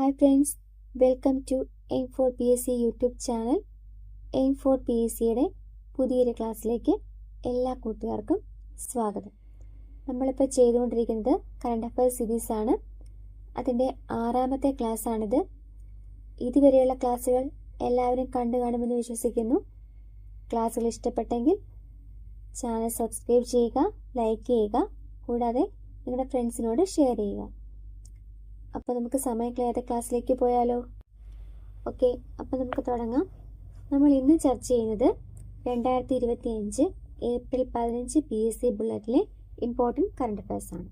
Hi friends welcome to Aim for P S C YouTube channel Aim for P S സിയുടെ പുതിയൊരു ക്ലാസ്സിലേക്ക് എല്ലാ കൂട്ടുകാർക്കും സ്വാഗതം. നമ്മളിപ്പോൾ ചെയ്തുകൊണ്ടിരിക്കുന്നത് കറണ്ട് അഫയേഴ്സ് സീരീസ് ആണ്. അതിന്റെ ആറാമത്തെ ക്ലാസ്സാണിത് ഇതുവരെയുള്ള ക്ലാസ്സുകൾ എല്ലാവരും കണ്ടു കാണുമെന്ന് വിശ്വസിക്കുന്നു. ക്ലാസ്സുകൾ ഇഷ്ടപ്പെട്ടെങ്കിൽ ചാനൽ സബ്സ്ക്രൈബ് ചെയ്യുക ലൈക്ക് ചെയ്യുക കൂടാതെ നിങ്ങളുടെ ഫ്രണ്ട്സിനോട് ഷെയർ ചെയ്യുക. അപ്പോൾ നമുക്ക് സമയം കളയാതെ ക്ലാസ്സിലേക്ക് പോയാലോ? ഓക്കെ അപ്പോൾ നമുക്ക് തുടങ്ങാം. നമ്മൾ ഇന്ന് ചർച്ച ചെയ്യുന്നത് രണ്ടായിരത്തി ഇരുപത്തി അഞ്ച് ഏപ്രിൽ പതിനഞ്ച് പി എസ് സി ബുള്ളറ്റിലെ ഇമ്പോർട്ടന്റ് കറണ്ട് അഫയേഴ്സ് ആണ്.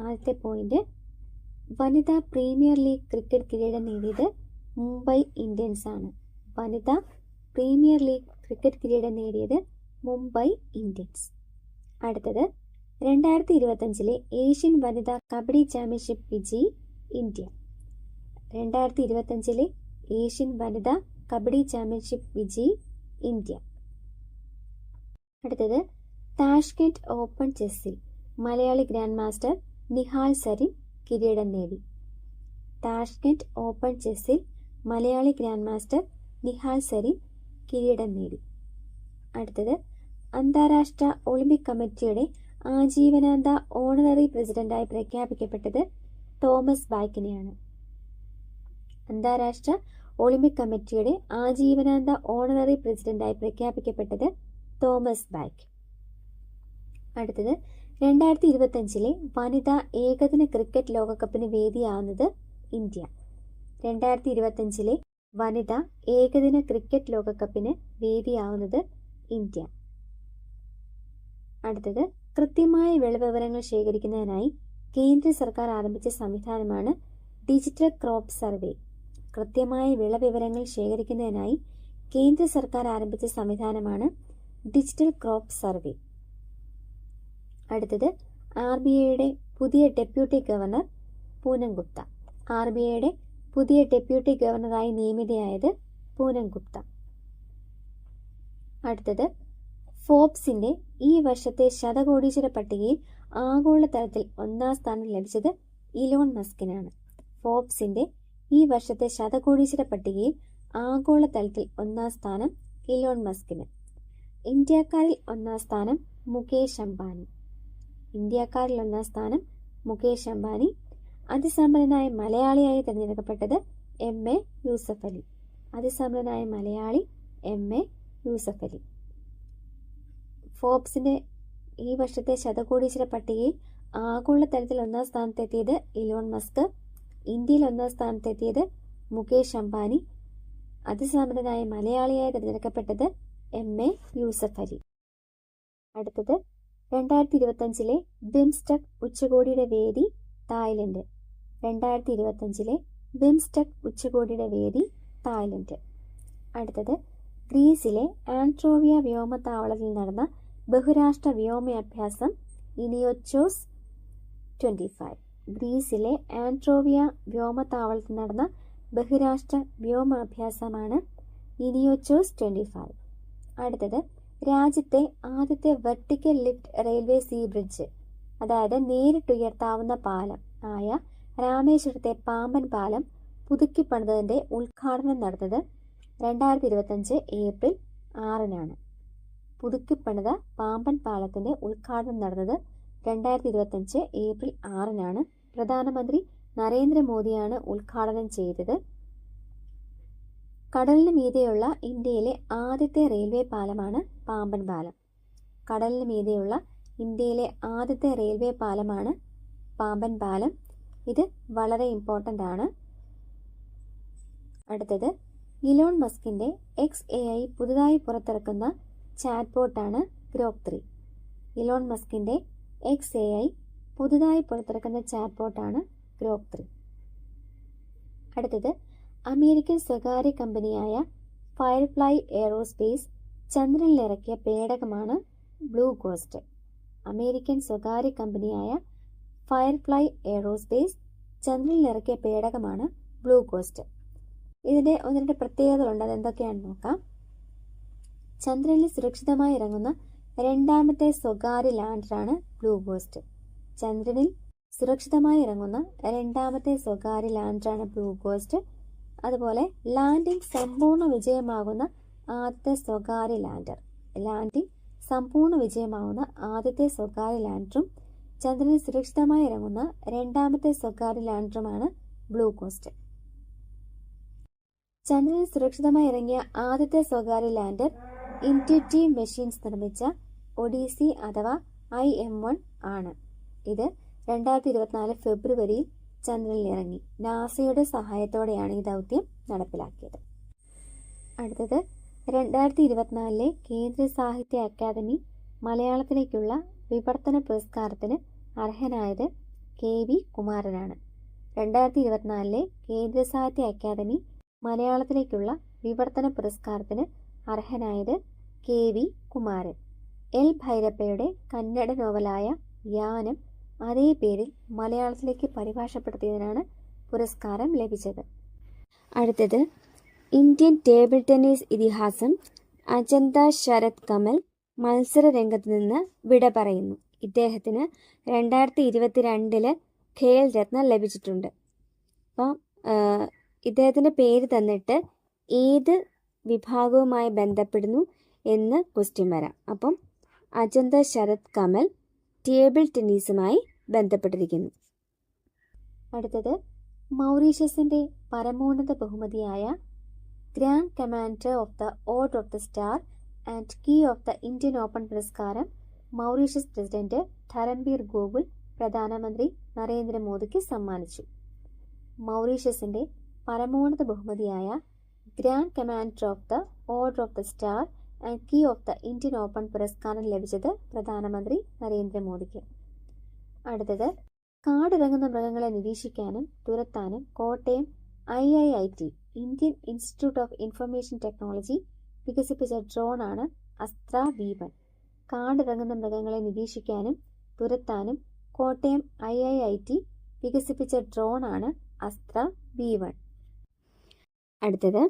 ആദ്യത്തെ പോയിന്റ് വനിതാ പ്രീമിയർ ലീഗ് ക്രിക്കറ്റ് കിരീടം നേടിയത് മുംബൈ ഇന്ത്യൻസ് ആണ്. വനിതാ പ്രീമിയർ ലീഗ് ക്രിക്കറ്റ് കിരീടം നേടിയത് മുംബൈ ഇന്ത്യൻസ്. അടുത്തത് രണ്ടായിരത്തി ഇരുപത്തഞ്ചിലെ ഏഷ്യൻ വനിതാ കബഡി ചാമ്പ്യൻഷിപ്പ് വിജയി ഇന്ത്യ. രണ്ടായിരത്തി ഇരുപത്തഞ്ചിലെ ഏഷ്യൻ വനിതാ കബഡി ചാമ്പ്യൻഷിപ്പ് വിജയി ഇന്ത്യ. അടുത്തത് താഷ്കെറ്റ് ഓപ്പൺ ചെസ്സിൽ മലയാളി ഗ്രാൻഡ് മാസ്റ്റർ നിഹാൽ സരിൻ കിരീടം നേടി. താഷ്കെറ്റ് ഓപ്പൺ ചെസ്സിൽ മലയാളി ഗ്രാൻഡ് മാസ്റ്റർ നിഹാൽ സരിൻ കിരീടം നേടി. അടുത്തത് അന്താരാഷ്ട്ര ഒളിമ്പിക് കമ്മിറ്റിയുടെ ആജീവനാന്ത ഓണററി പ്രസിഡന്റായി പ്രഖ്യാപിക്കപ്പെട്ടത് തോമസ് ബാക്കിനെയാണ് അന്താരാഷ്ട്ര ഒളിമ്പിക് കമ്മിറ്റിയുടെ ആജീവനാന്ത ഓണററി പ്രസിഡന്റായി പ്രഖ്യാപിക്കപ്പെട്ടത് തോമസ് ബാക്ക് അടുത്തത് രണ്ടായിരത്തി ഇരുപത്തഞ്ചിലെ വനിതാ ഏകദിന ക്രിക്കറ്റ് ലോകകപ്പിന് വേദിയാവുന്നത് ഇന്ത്യ. രണ്ടായിരത്തി ഇരുപത്തഞ്ചിലെ വനിതാ ഏകദിന ക്രിക്കറ്റ് ലോകകപ്പിന് വേദിയാവുന്നത് ഇന്ത്യ. അടുത്തത് കൃത്യമായ വിളവിവരങ്ങൾ ശേഖരിക്കുന്നതിനായി കേന്ദ്ര സർക്കാർ ആരംഭിച്ച സംവിധാനമാണ് ഡിജിറ്റൽ ക്രോപ്പ് സർവേ. കൃത്യമായ വിളവിവരങ്ങൾ ശേഖരിക്കുന്നതിനായി കേന്ദ്ര സർക്കാർ ആരംഭിച്ച സംവിധാനമാണ് ഡിജിറ്റൽ ക്രോപ്പ് സർവേ. അടുത്തത് ആർ ബി ഐയുടെ പുതിയ deputy governor Poonam Gupta R B ഐയുടെ പുതിയ ഡെപ്യൂട്ടി ഗവർണറായി നിയമിതയായത് പൂനം ഗുപ്ത അടുത്തത് ഫോബ്സിന്റെ ഈ വർഷത്തെ ശതകോടീശ്വര പട്ടികയിൽ ആഗോളതലത്തിൽ ഒന്നാം സ്ഥാനം ലഭിച്ചത് ഇലോൺ മസ്കിനാണ്. ഫോബ്സിന്റെ ഈ വർഷത്തെ ശതകോടീശ്വര പട്ടികയിൽ ആഗോളതലത്തിൽ ഒന്നാം സ്ഥാനം ഇലോൺ മസ്കിന്. ഇന്ത്യക്കാരിൽ ഒന്നാം സ്ഥാനം മുകേഷ് അംബാനി. ഇന്ത്യക്കാരിൽ ഒന്നാം സ്ഥാനം മുകേഷ് അംബാനി. അതിസമ്പന്നനായ മലയാളിയായി തിരഞ്ഞെടുക്കപ്പെട്ടത് എം എ യൂസഫ് അലി. അതിസമ്പന്നനായ മലയാളി എം എ യൂസഫ് അലി. ഫോബ്സിന്റെ ഈ വർഷത്തെ ശതകോടീശ്വര പട്ടികയിൽ ആഗോള തലത്തിൽ ഒന്നാം സ്ഥാനത്തെത്തിയത് ഇലോൺ മസ്ക് ഇന്ത്യയിൽ ഒന്നാം സ്ഥാനത്തെത്തിയത് മുകേഷ് അംബാനി അതിസമ്പന്നനായ മലയാളിയായി തിരഞ്ഞെടുക്കപ്പെട്ടത് എം എ യൂസഫ് അലി. അടുത്തത് രണ്ടായിരത്തി ഇരുപത്തഞ്ചിലെ ബിംസ്റ്റക് ഉച്ചകോടിയുടെ വേദി തായ്ലൻഡ് രണ്ടായിരത്തി ഇരുപത്തഞ്ചിലെ ബിംസ്റ്റക് ഉച്ചകോടിയുടെ വേദി തായ്ലൻഡ്. അടുത്തത് ഗ്രീസിലെ ആൻട്രോവിയ വ്യോമത്താവളത്തിൽ നടന്ന ബഹുരാഷ്ട്ര വ്യോമാഭ്യാസം ഇനിയോച്ചോസ് ട്വന്റി ഫൈവ് ഗ്രീസിലെ ആൻട്രോവിയ വ്യോമത്താവളത്തിൽ നടന്ന ബഹുരാഷ്ട്ര വ്യോമാഭ്യാസമാണ് ഇനിയോച്ചോസ് ട്വന്റി ഫൈവ് അടുത്തത് രാജ്യത്തെ ആദ്യത്തെ vertical lift railway sea bridge അതായത് നേരിട്ടുയർത്താവുന്ന പാലം ആയ രാമേശ്വരത്തെ പാമ്പൻ പാലം പുതുക്കിപ്പണിതതിന്റെ ഉദ്ഘാടനം നടന്നത് രണ്ടായിരത്തി ഇരുപത്തഞ്ച് ഏപ്രിൽ ആറിനാണ്. പുതുക്കിപ്പണിത പാമ്പൻ പാലത്തിന്റെ ഉദ്ഘാടനം നടന്നത് രണ്ടായിരത്തി ഇരുപത്തഞ്ച് ഏപ്രിൽ ആറിനാണ്. പ്രധാനമന്ത്രി നരേന്ദ്രമോദിയാണ് ഉദ്ഘാടനം ചെയ്തത്. കടലിന് മീതെയുള്ള ഇന്ത്യയിലെ ആദ്യത്തെ റെയിൽവേ പാലമാണ് പാമ്പൻ പാലം. കടലിന് മീതെയുള്ള ഇന്ത്യയിലെ ആദ്യത്തെ റെയിൽവേ പാലമാണ് പാമ്പൻ പാലം. ഇത് വളരെ ഇമ്പോർട്ടന്റ് ആണ്. അടുത്തത് ഇലോൺ മസ്കിന്റെ എക്സ് എ ഐ പുതുതായി പുറത്തിറക്കുന്ന ചാറ്റ് ബോട്ടാണ് ഗ്രോക്ക് ത്രീ. ഇലോൺ മസ്കിന്റെ എക്സ് എ ഐ പുതുതായി പുറത്തിറക്കുന്ന ചാറ്റ് ബോട്ടാണ് ഗ്രോക്ക് ത്രീ. അടുത്തത് അമേരിക്കൻ സ്വകാര്യ കമ്പനിയായ ഫയർഫ്ലൈ എയറോസ്പേസ് ചന്ദ്രനിലിറക്കിയ പേടകമാണ് ബ്ലൂ ഗോസ്റ്റ്. അമേരിക്കൻ സ്വകാര്യ കമ്പനിയായ ഫയർഫ്ലൈ എയറോസ്പേസ് ചന്ദ്രനിലിറക്കിയ പേടകമാണ് ബ്ലൂ ഗോസ്റ്റ്. ഇതിന്റെ ഒന്ന് രണ്ട് പ്രത്യേകതകളുണ്ട് അതെന്തൊക്കെയാണെന്ന് നോക്കാം. ചന്ദ്രനിൽ സുരക്ഷിതമായി ഇറങ്ങുന്ന രണ്ടാമത്തെ സ്വകാര്യ ലാൻഡറാണ് ബ്ലൂ ഗോസ്റ്റ് ചന്ദ്രനിൽ സുരക്ഷിതമായി ഇറങ്ങുന്ന രണ്ടാമത്തെ സ്വകാര്യ ലാൻഡറാണ് ബ്ലൂ ഗോസ്റ്റ് അതുപോലെ ലാൻഡിംഗ് സമ്പൂർണ വിജയമാകുന്ന ആദ്യത്തെ സ്വകാര്യ ലാൻഡർ. ലാൻഡിംഗ് സമ്പൂർണ വിജയമാകുന്ന ആദ്യത്തെ സ്വകാര്യ ലാൻഡറും ചന്ദ്രനിൽ സുരക്ഷിതമായി ഇറങ്ങുന്ന രണ്ടാമത്തെ സ്വകാര്യ ലാൻഡറുമാണ് ബ്ലൂ കോസ്റ്റ് ചന്ദ്രനിൽ സുരക്ഷിതമായി ഇറങ്ങിയ ആദ്യത്തെ സ്വകാര്യ ലാൻഡർ ഇന്റ്യൂറ്റീവ് മെഷീൻസ് നിർമ്മിച്ച ഒഡീസി അഥവാ ഐ എം വൺ ആണ്. ഇത് രണ്ടായിരത്തി ഇരുപത്തിനാല് ഫെബ്രുവരിയിൽ ചന്ദ്രനിൽ ഇറങ്ങി. നാസയുടെ സഹായത്തോടെയാണ് ഈ ദൗത്യം നടപ്പിലാക്കിയത്. അടുത്തത് രണ്ടായിരത്തി ഇരുപത്തിനാലിലെ കേന്ദ്ര സാഹിത്യ അക്കാദമി മലയാളത്തിലേക്കുള്ള വിവർത്തന പുരസ്കാരത്തിന് അർഹനായത് കെ വി കുമാരനാണ്. രണ്ടായിരത്തി ഇരുപത്തിനാലിലെ കേന്ദ്ര സാഹിത്യ അക്കാദമി മലയാളത്തിലേക്കുള്ള വിവർത്തന പുരസ്കാരത്തിന് അർഹനായത് കെ വി കുമാരൻ. എൽ. ഭൈരപ്പയുടെ കന്നഡ നോവലായ യാനം അതേ പേരിൽ മലയാളത്തിലേക്ക് പരിഭാഷപ്പെടുത്തിയതിനാണ് പുരസ്കാരം ലഭിച്ചത്. അടുത്തത് ഇന്ത്യൻ ടേബിൾ ടെന്നീസ് ഇതിഹാസം അജന്ത ശരത് കമൽ മത്സര രംഗത്ത് നിന്ന് വിട പറയുന്നു. ഇദ്ദേഹത്തിന് രണ്ടായിരത്തി ഇരുപത്തിരണ്ടിൽ ഖേൽ രത്ന ലഭിച്ചിട്ടുണ്ട്. അപ്പം ഇദ്ദേഹത്തിന്റെ പേര് തന്നിട്ട് ഏത് വിഭാഗവുമായി ബന്ധപ്പെടുന്നു എന്ന് ക്വസ്റ്റ്യൻ വരാം. അപ്പം അജന്ത ശരത് കമൽ ടേബിൾ ടെന്നീസുമായി ബന്ധപ്പെട്ടിരിക്കുന്നു. അടുത്തത് മൗറീഷ്യസിന്റെ പരമോന്നത ബഹുമതിയായ grand commander of the order of the star and key of the Indian open പുരസ്കാരം മൗറീഷ്യസ് പ്രസിഡന്റ് ധരംബീർ ഗോകുൽ പ്രധാനമന്ത്രി നരേന്ദ്രമോദിക്ക് സമ്മാനിച്ചു. മൗറീഷ്യസിന്റെ പരമോന്നത ബഹുമതിയായ grand commander of the order of the star and key of the Indian open പുരസ്കാരം ലഭിച്ചത് പ്രധാനമന്ത്രി നരേന്ദ്രമോദിക്ക് അടുത്തത് കാടിറങ്ങുന്ന മൃഗങ്ങളെ നിരീക്ഷിക്കാനും തുരത്താനും Kottayam I I I T Indian institute of information technology വികസിപ്പിച്ച ഡ്രോണാണ് അസ്ത്ര വി വൺ കാടിറങ്ങുന്ന മൃഗങ്ങളെ നിരീക്ഷിക്കാനും തുരത്താനും Kottayam I I I T വികസിപ്പിച്ച ഡ്രോണാണ് അസ്ത്ര വി വൺ അടുത്തത്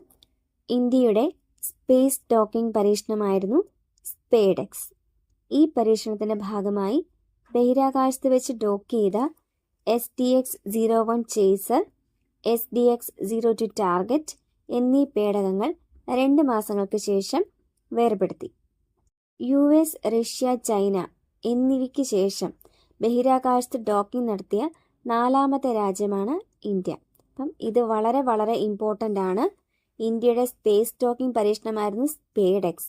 ഇന്ത്യയുടെ സ്പേസ് ടോക്കിംഗ് പരീക്ഷണമായിരുന്നു സ്പേഡെക്സ്. ഈ പരീക്ഷണത്തിന്റെ ഭാഗമായി ബഹിരാകാശത്ത് വെച്ച് ഡോക്ക് ചെയ്ത S D X zero one chaser S D X zero two target എന്നീ പേടകങ്ങൾ രണ്ട് മാസങ്ങൾക്ക് ശേഷം വേർപെടുത്തി. യു എസ് റഷ്യ ചൈന എന്നിവയ്ക്ക് ശേഷം ബഹിരാകാശത്ത് ഡോക്കിംഗ് നടത്തിയ നാലാമത്തെ രാജ്യമാണ് ഇന്ത്യ. അപ്പം ഇത് വളരെ വളരെ ഇമ്പോർട്ടന്റ് ആണ്. ഇന്ത്യയുടെ സ്പേസ് ടോക്കിംഗ് പരീക്ഷണമായിരുന്നു സ്പേഡെക്സ്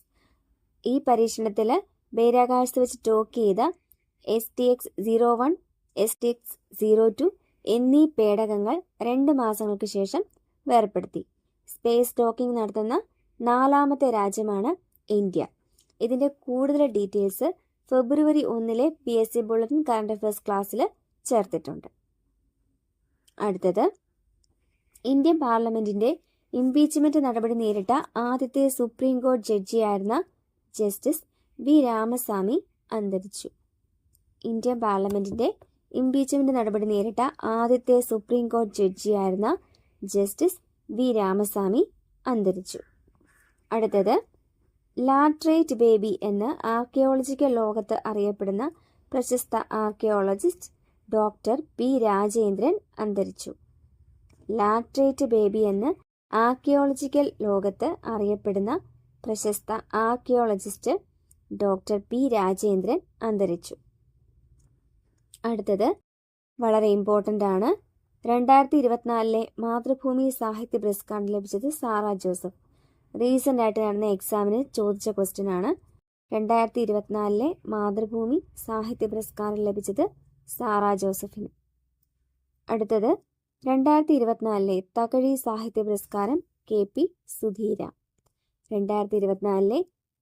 ഈ പരീക്ഷണത്തിൽ ബഹിരാകാശത്ത് വെച്ച് ടോക്ക് ചെയ്ത S T X zero one S T X zero two എന്നീ പേടകങ്ങൾ രണ്ട് മാസങ്ങൾക്ക് ശേഷം വേർപ്പെടുത്തി. സ്പേസ് ടോക്കിംഗ് നടത്തുന്ന നാലാമത്തെ രാജ്യമാണ് ഇന്ത്യ. ഇതിന്റെ കൂടുതൽ ഡീറ്റെയിൽസ് ഫെബ്രുവരി ഒന്നിലെ P S C bulletin current affairs ക്ലാസ്സിൽ ചേർത്തിട്ടുണ്ട്. അടുത്തത് ഇന്ത്യൻ പാർലമെന്റിന്റെ ഇംപീച്ച്മെന്റ് നടപടി നേരിട്ട ആദ്യത്തെ സുപ്രീം കോടതി ജഡ്ജിയായിരുന്ന ജസ്റ്റിസ് വി രാമസ്വാമി അന്തരിച്ചു. ഇന്ത്യൻ പാർലമെന്റിന്റെ ഇംപീച്ച്മെന്റ് നടപടി നേരിട്ട ആദ്യത്തെ സുപ്രീം കോടതി ജഡ്ജിയായിരുന്ന ജസ്റ്റിസ് വി രാമസ്വാമി അന്തരിച്ചു. അടുത്തത് ലാട്രേറ്റ് ബേബി എന്ന് ആർക്കിയോളജിക്കൽ ലോകത്ത് അറിയപ്പെടുന്ന പ്രശസ്ത ആർക്കിയോളജിസ്റ്റ് ഡോക്ടർ പി രാജേന്ദ്രൻ അന്തരിച്ചു. ലാട്രേറ്റ് ബേബി എന്ന് ആർക്കിയോളജിക്കൽ ലോകത്ത് അറിയപ്പെടുന്ന പ്രശസ്ത ആർക്കിയോളജിസ്റ്റ് ഡോക്ടർ പി രാജേന്ദ്രൻ അന്തരിച്ചു. അടുത്തത് വളരെ ഇമ്പോർട്ടന്റ് ആണ്. രണ്ടായിരത്തി ഇരുപത്തിനാലിലെ മാതൃഭൂമി സാഹിത്യ പുരസ്കാരം ലഭിച്ചത് സാറ ജോസഫ്. റീസെന്റ് ആയിട്ട് നടന്ന എക്സാമിന് ചോദിച്ച ക്വസ്റ്റ്യൻ ആണ്. രണ്ടായിരത്തി ഇരുപത്തിനാലിലെ മാതൃഭൂമി സാഹിത്യ പുരസ്കാരം ലഭിച്ചത് സാറ ജോസഫിന്. അടുത്തത് രണ്ടായിരത്തി ഇരുപത്തിനാലിലെ തകഴി സാഹിത്യ പുരസ്കാരം കെ പി സുധീര. രണ്ടായിരത്തി ഇരുപത്തിനാലിലെ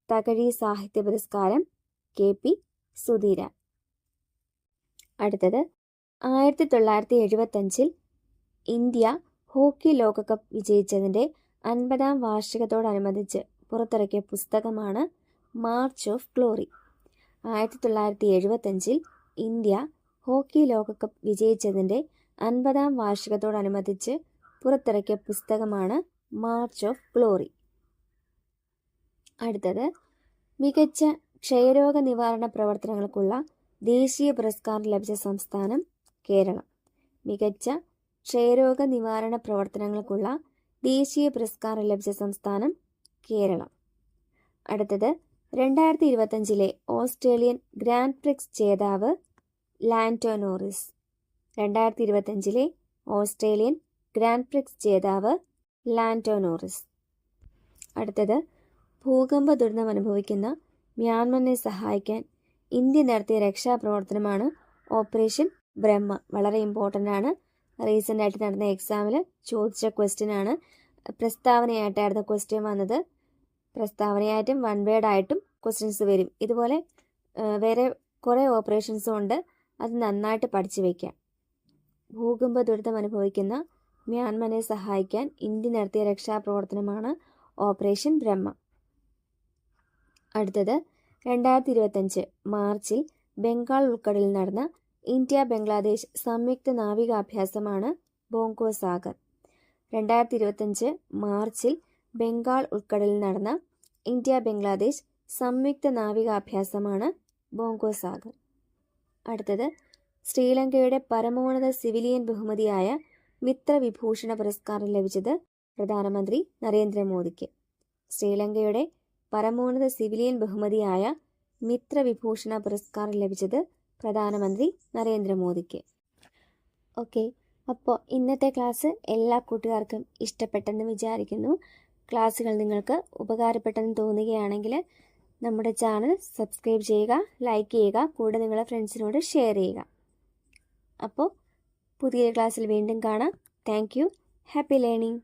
തകഴി സാഹിത്യ പുരസ്കാരം കെ പി സുധീര. അടുത്തത് ആയിരത്തി തൊള്ളായിരത്തി എഴുപത്തഞ്ചിൽ ഇന്ത്യ ഹോക്കി ലോകകപ്പ് വിജയിച്ചതിന്റെ അൻപതാം വാർഷികത്തോടനുബന്ധിച്ച് പുറത്തിറക്കിയ പുസ്തകമാണ് മാർച്ച് ഓഫ് ഗ്ലോറി. ആയിരത്തി തൊള്ളായിരത്തി എഴുപത്തഞ്ചിൽ ഇന്ത്യ ഹോക്കി ലോകകപ്പ് വിജയിച്ചതിന്റെ അൻപതാം വാർഷികത്തോടനുബന്ധിച്ച് പുറത്തിറക്കിയ പുസ്തകമാണ് മാർച്ച് ഓഫ് ഗ്ലോറി അടുത്തത് മികച്ച ക്ഷയരോഗ നിവാരണ പ്രവർത്തനങ്ങൾക്കുള്ള ദേശീയ പുരസ്കാരം ലഭിച്ച സംസ്ഥാനം കേരളം. മികച്ച ക്ഷയരോഗ നിവാരണ പ്രവർത്തനങ്ങൾക്കുള്ള ദേശീയ പുരസ്കാരം ലഭിച്ച സംസ്ഥാനം കേരളം. അടുത്തത് രണ്ടായിരത്തി ഇരുപത്തഞ്ചിലെ ഓസ്ട്രേലിയൻ ഗ്രാൻഡ് പ്രിക്സ് ജേതാവ് ലാന്റോ നോറിസ്. രണ്ടായിരത്തി ഇരുപത്തഞ്ചിലെ ഓസ്ട്രേലിയൻ ഗ്രാൻഡ് പ്രിക്സ് ജേതാവ് ലാൻഡോ നോറിസ്. അടുത്തത് ഭൂകമ്പ ദുരന്തം അനുഭവിക്കുന്ന മ്യാൻമറിനെ സഹായിക്കാൻ ഇന്ത്യ നടത്തിയ രക്ഷാപ്രവർത്തനമാണ് ഓപ്പറേഷൻ ബ്രഹ്മ. വളരെ ഇമ്പോർട്ടന്റ് ആണ്. റീസെന്റ് ആയിട്ട് നടന്ന എക്സാമിൽ ചോദിച്ച ക്വസ്റ്റ്യൻ ആണ്. പ്രസ്താവനയായിട്ടായിരുന്നു ക്വസ്റ്റ്യൻ വന്നത്. പ്രസ്താവനയായിട്ടും വൺ വേർഡ് ആയിട്ടും ക്വസ്റ്റ്യൻസ് വരും. ഇതുപോലെ വേറെ കുറേ ഓപ്പറേഷൻസും ഉണ്ട്. അത് നന്നായിട്ട് പഠിച്ചു വയ്ക്കാം. ഭൂകമ്പ ദുരിതം അനുഭവിക്കുന്ന മ്യാൻമറിനെ സഹായിക്കാൻ ഇന്ത്യ നടത്തിയ രക്ഷാപ്രവർത്തനമാണ് ഓപ്പറേഷൻ ബ്രഹ്മ. അടുത്തത് രണ്ടായിരത്തി ഇരുപത്തഞ്ച് മാർച്ചിൽ ബംഗാൾ ഉൾക്കടലിൽ നടന്ന ഇന്ത്യ ബംഗ്ലാദേശ് സംയുക്ത നാവികാഭ്യാസമാണ് ബോങ്കോ സാഗർ. രണ്ടായിരത്തി ഇരുപത്തഞ്ച് മാർച്ചിൽ ബംഗാൾ ഉൾക്കടലിൽ നടന്ന ഇന്ത്യ ബംഗ്ലാദേശ് സംയുക്ത നാവികാഭ്യാസമാണ് ബോങ്കോ സാഗർ. അടുത്തത് ശ്രീലങ്കയുടെ പരമോന്നത സിവിലിയൻ ബഹുമതിയായ മിത്രവിഭൂഷണ പുരസ്കാരം ലഭിച്ചത് പ്രധാനമന്ത്രി നരേന്ദ്രമോദിക്ക്. ശ്രീലങ്കയുടെ പരമോന്നത സിവിലിയൻ ബഹുമതിയായ മിത്രവിഭൂഷണ പുരസ്കാരം ലഭിച്ചത് പ്രധാനമന്ത്രി നരേന്ദ്രമോദിക്ക്. ഓക്കെ അപ്പോൾ ഇന്നത്തെ ക്ലാസ് എല്ലാ കൂട്ടുകാർക്കും ഇഷ്ടപ്പെട്ടെന്ന് വിചാരിക്കുന്നു. ക്ലാസ്സുകൾ നിങ്ങൾക്ക് ഉപകാരപ്പെട്ടെന്ന് തോന്നുകയാണെങ്കിൽ നമ്മുടെ ചാനൽ സബ്സ്ക്രൈബ് ചെയ്യുക ലൈക്ക് ചെയ്യുക കൂടെ നിങ്ങളുടെ ഫ്രണ്ട്സിനോട് ഷെയർ ചെയ്യുക. അപ്പോൾ പുതിയൊരു ക്ലാസ്സിൽ വീണ്ടും കാണാം. Thank happy learning.